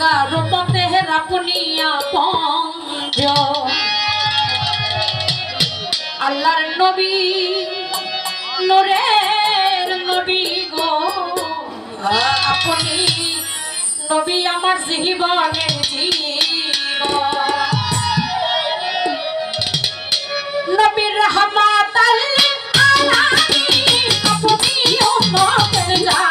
জাগার রাখুনিয়া পঞ্জ আল্লাহর নবী, নোরের নবী গো। আপনি নবী আমার জীবনের জীবন। নবীর রহমাত আপনি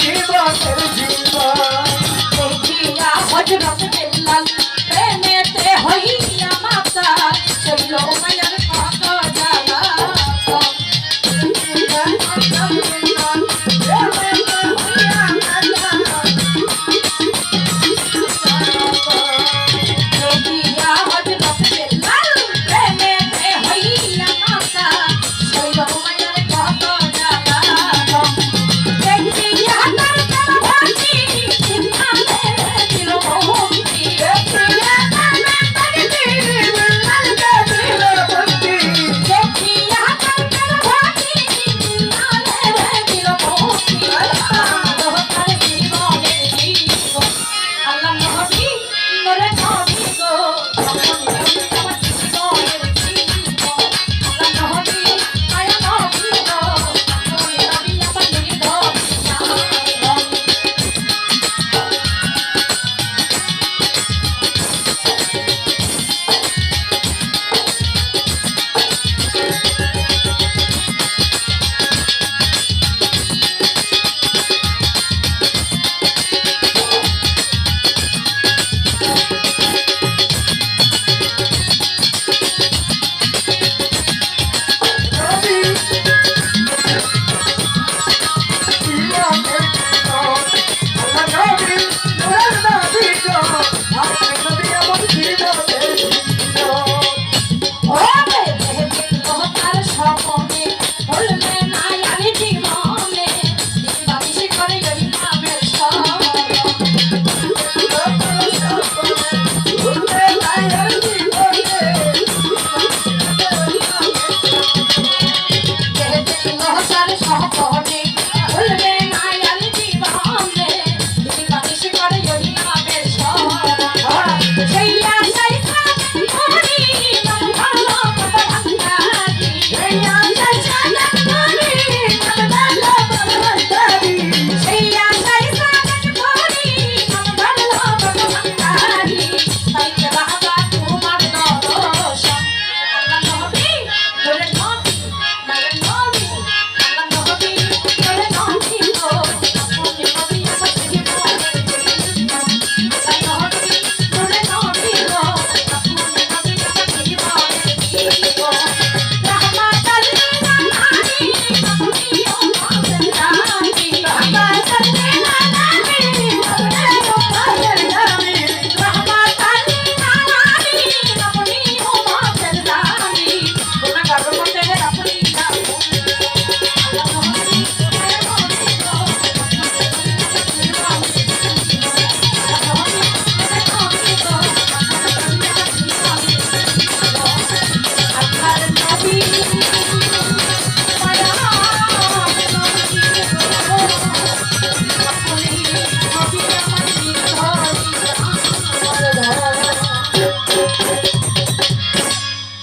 জীবনের জীবন